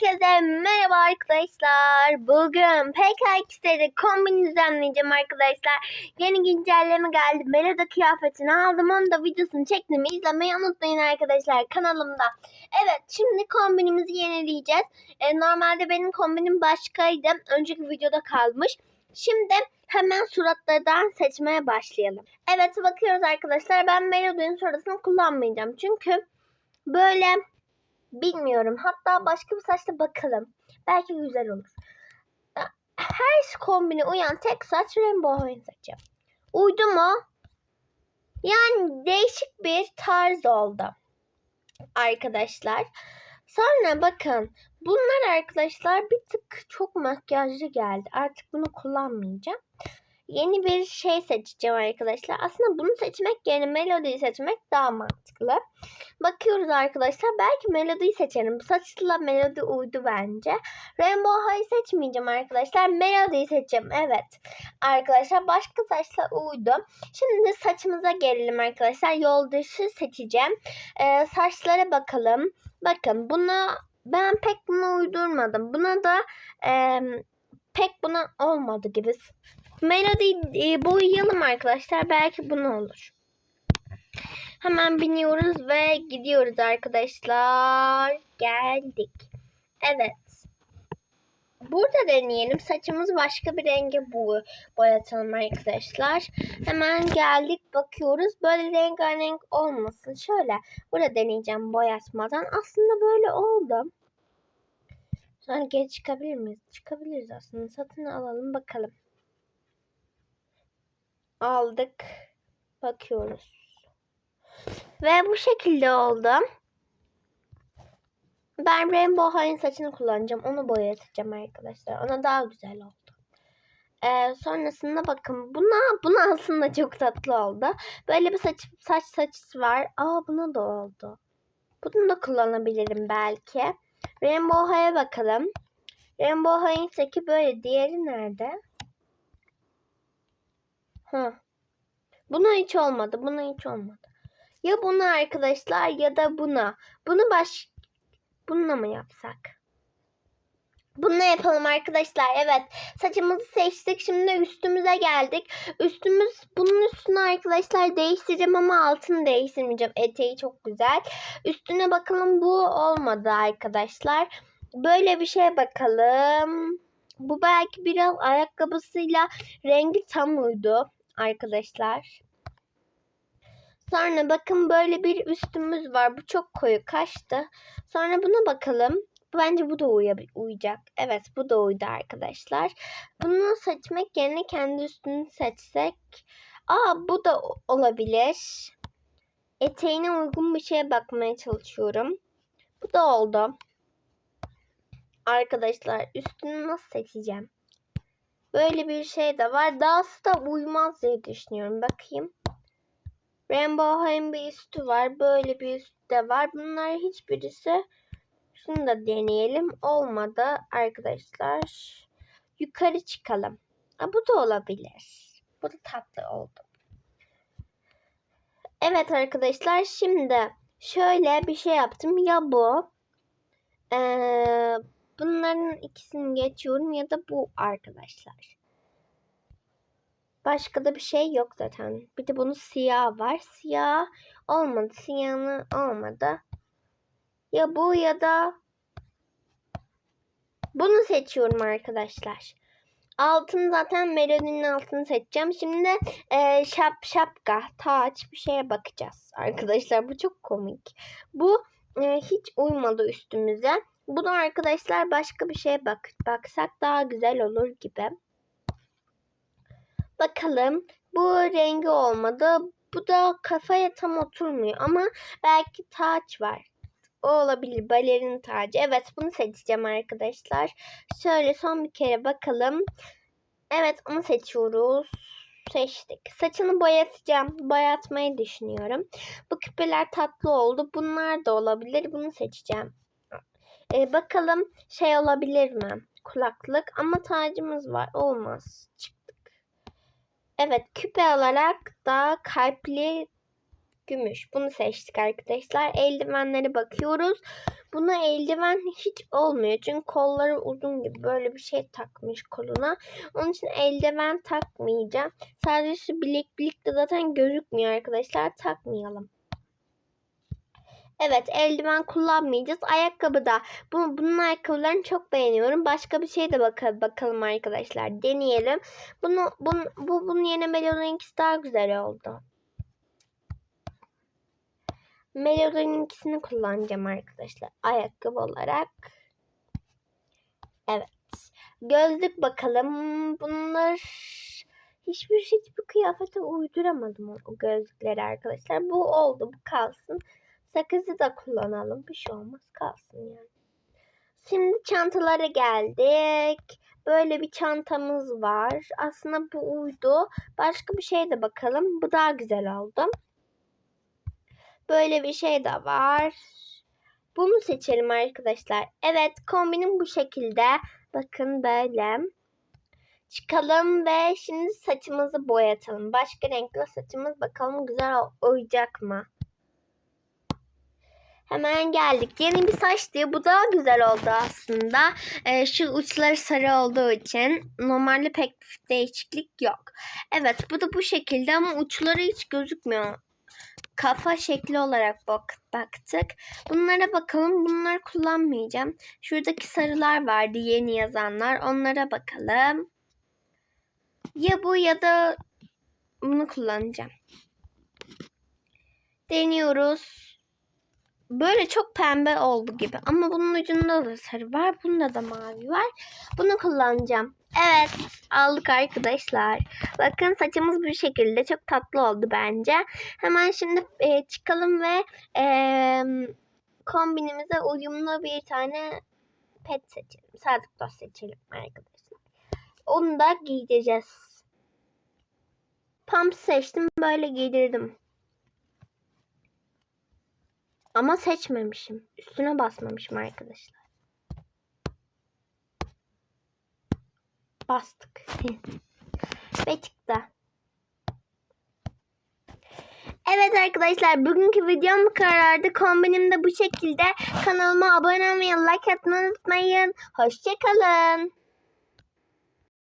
Herkese merhaba arkadaşlar. Bugün PK2'de kombin düzenleyeceğim arkadaşlar. Yeni güncelleme geldi. Melody kıyafetini aldım. Onu da videosunu çektim. İzlemeyi unutmayın arkadaşlar kanalımda. Evet şimdi kombinimizi yenileyeceğiz. E, normalde benim kombinim başkaydı. Önceki videoda kalmış. Şimdi hemen suratlardan seçmeye başlayalım. Evet bakıyoruz arkadaşlar. Ben Melody'nin sorusunu kullanmayacağım. Çünkü böyle Bilmiyorum. Hatta başka bir saçla bakalım. Belki güzel olur. Her kombine uyan tek saç Rainbow Hawaiian saçı. Uydu mu? Yani değişik bir tarz oldu. Arkadaşlar. Sonra bakın. Bunlar arkadaşlar bir tık çok makyajlı geldi. Artık bunu kullanmayacağım yeni bir şey seçeceğim arkadaşlar. Aslında bunu seçmek yerine Melody'yi seçmek daha mantıklı. Bakıyoruz arkadaşlar. Belki Melody'yi seçerim. Saçla Melody uydu bence. Rainbow High seçmeyeceğim arkadaşlar. Melody'yi seçeceğim. Evet. Arkadaşlar başka saçla uydu. Şimdi saçımıza gelelim arkadaşlar. Yol dışı seçeceğim. Ee, saçlara bakalım. Bakın buna ben pek buna uydurmadım. Buna da e, pek buna olmadı gibi. Melody e, boyayalım arkadaşlar. Belki bunu olur. Hemen biniyoruz ve gidiyoruz arkadaşlar. Geldik. Evet. Burada deneyelim. Saçımız başka bir renge boyatalım arkadaşlar. Hemen geldik bakıyoruz. Böyle rengarenk olmasın. Şöyle burada deneyeceğim boyatmadan. Aslında böyle oldu. Sonra geri çıkabilir miyiz? Çıkabiliriz aslında. Satın alalım bakalım aldık. Bakıyoruz. Ve bu şekilde oldu. Ben Rainbow High'ın saçını kullanacağım. Onu boyatacağım arkadaşlar. Ona daha güzel oldu. Ee, sonrasında bakın buna buna aslında çok tatlı oldu. Böyle bir saç saç saç var. Aa buna da oldu. Bunu da kullanabilirim belki. Rainbow High'a bakalım. Rainbow High'ın saçı böyle. Diğeri nerede? Hı. Buna hiç olmadı. Buna hiç olmadı. Ya buna arkadaşlar ya da buna. Bunu baş bununla mı yapsak? Bununla yapalım arkadaşlar. Evet. Saçımızı seçtik. Şimdi üstümüze geldik. Üstümüz bunun üstüne arkadaşlar değiştireceğim ama altını değiştirmeyeceğim. Eteği çok güzel. Üstüne bakalım bu olmadı arkadaşlar. Böyle bir şey bakalım. Bu belki biraz ayakkabısıyla rengi tam uydu arkadaşlar. Sonra bakın böyle bir üstümüz var. Bu çok koyu kaçtı. Sonra buna bakalım. Bence bu da uy- uyacak. Evet bu da uydu arkadaşlar. Bunu seçmek yerine kendi üstünü seçsek. Aa bu da olabilir. Eteğine uygun bir şeye bakmaya çalışıyorum. Bu da oldu. Arkadaşlar üstünü nasıl seçeceğim? Böyle bir şey de var. Dahası da uymaz diye düşünüyorum. Bakayım. Rainbow hem bir üstü var. Böyle bir üstü de var. Bunlar hiçbirisi şunu da deneyelim. Olmadı arkadaşlar. Yukarı çıkalım. Ha, bu da olabilir. Bu da tatlı oldu. Evet arkadaşlar şimdi şöyle bir şey yaptım. Ya bu ee, Bunların ikisini geçiyorum ya da bu arkadaşlar. Başka da bir şey yok zaten. Bir de bunun siyah var. Siyah olmadı. Siyahını olmadı. Ya bu ya da bunu seçiyorum arkadaşlar. Altın zaten Melody'nin altını seçeceğim. Şimdi e, şap şapka, taç bir şeye bakacağız. Arkadaşlar bu çok komik. Bu e, hiç uymadı üstümüze. Bunu arkadaşlar başka bir şeye bak baksak daha güzel olur gibi. Bakalım. Bu rengi olmadı. Bu da kafaya tam oturmuyor ama belki taç var. O olabilir. Balerin tacı. Evet bunu seçeceğim arkadaşlar. Şöyle son bir kere bakalım. Evet onu seçiyoruz. Seçtik. Saçını boyatacağım. Boyatmayı düşünüyorum. Bu küpeler tatlı oldu. Bunlar da olabilir. Bunu seçeceğim. E, bakalım şey olabilir mi? Kulaklık ama tacımız var. Olmaz. Çıktık. Evet küpe olarak da kalpli gümüş. Bunu seçtik arkadaşlar. Eldivenlere bakıyoruz. Buna eldiven hiç olmuyor. Çünkü kolları uzun gibi böyle bir şey takmış koluna. Onun için eldiven takmayacağım. Sadece şu bileklik de zaten gözükmüyor arkadaşlar. Takmayalım. Evet eldiven kullanmayacağız. Ayakkabı da. Bu, bunun ayakkabılarını çok beğeniyorum. Başka bir şey de bakalım, bakalım arkadaşlar. Deneyelim. Bunu, bunu, bu, bunun yerine Melo'nunkisi daha güzel oldu. Melo'nunkisini kullanacağım arkadaşlar. Ayakkabı olarak. Evet. Gözlük bakalım. Bunlar hiçbir hiçbir kıyafete uyduramadım o gözlükleri arkadaşlar. Bu oldu. Bu kalsın. Sakızı da kullanalım. Bir şey olmaz kalsın yani. Şimdi çantalara geldik. Böyle bir çantamız var. Aslında bu uydu. Başka bir şey de bakalım. Bu daha güzel oldu. Böyle bir şey de var. Bunu seçelim arkadaşlar. Evet kombinim bu şekilde. Bakın böyle. Çıkalım ve şimdi saçımızı boyatalım. Başka renkli saçımız bakalım güzel uyacak mı? Hemen geldik. Yeni bir saç diye bu daha güzel oldu aslında. Ee, şu uçları sarı olduğu için normalde pek bir değişiklik yok. Evet bu da bu şekilde ama uçları hiç gözükmüyor. Kafa şekli olarak bak baktık. Bunlara bakalım. Bunları kullanmayacağım. Şuradaki sarılar vardı yeni yazanlar. Onlara bakalım. Ya bu ya da bunu kullanacağım. Deniyoruz. Böyle çok pembe oldu gibi. Ama bunun ucunda da sarı var. Bunda da mavi var. Bunu kullanacağım. Evet aldık arkadaşlar. Bakın saçımız bu şekilde. Çok tatlı oldu bence. Hemen şimdi e, çıkalım ve e, kombinimize uyumlu bir tane pet seçelim. Sadık dost seçelim arkadaşlar. Onu da giydireceğiz. Pump seçtim. Böyle giydirdim. Ama seçmemişim. Üstüne basmamışım arkadaşlar. Bastık. Ve çıktı. Evet arkadaşlar bugünkü videom bu kadardı. Kombinim de bu şekilde. Kanalıma abone olmayı, like atmayı unutmayın. Hoşçakalın.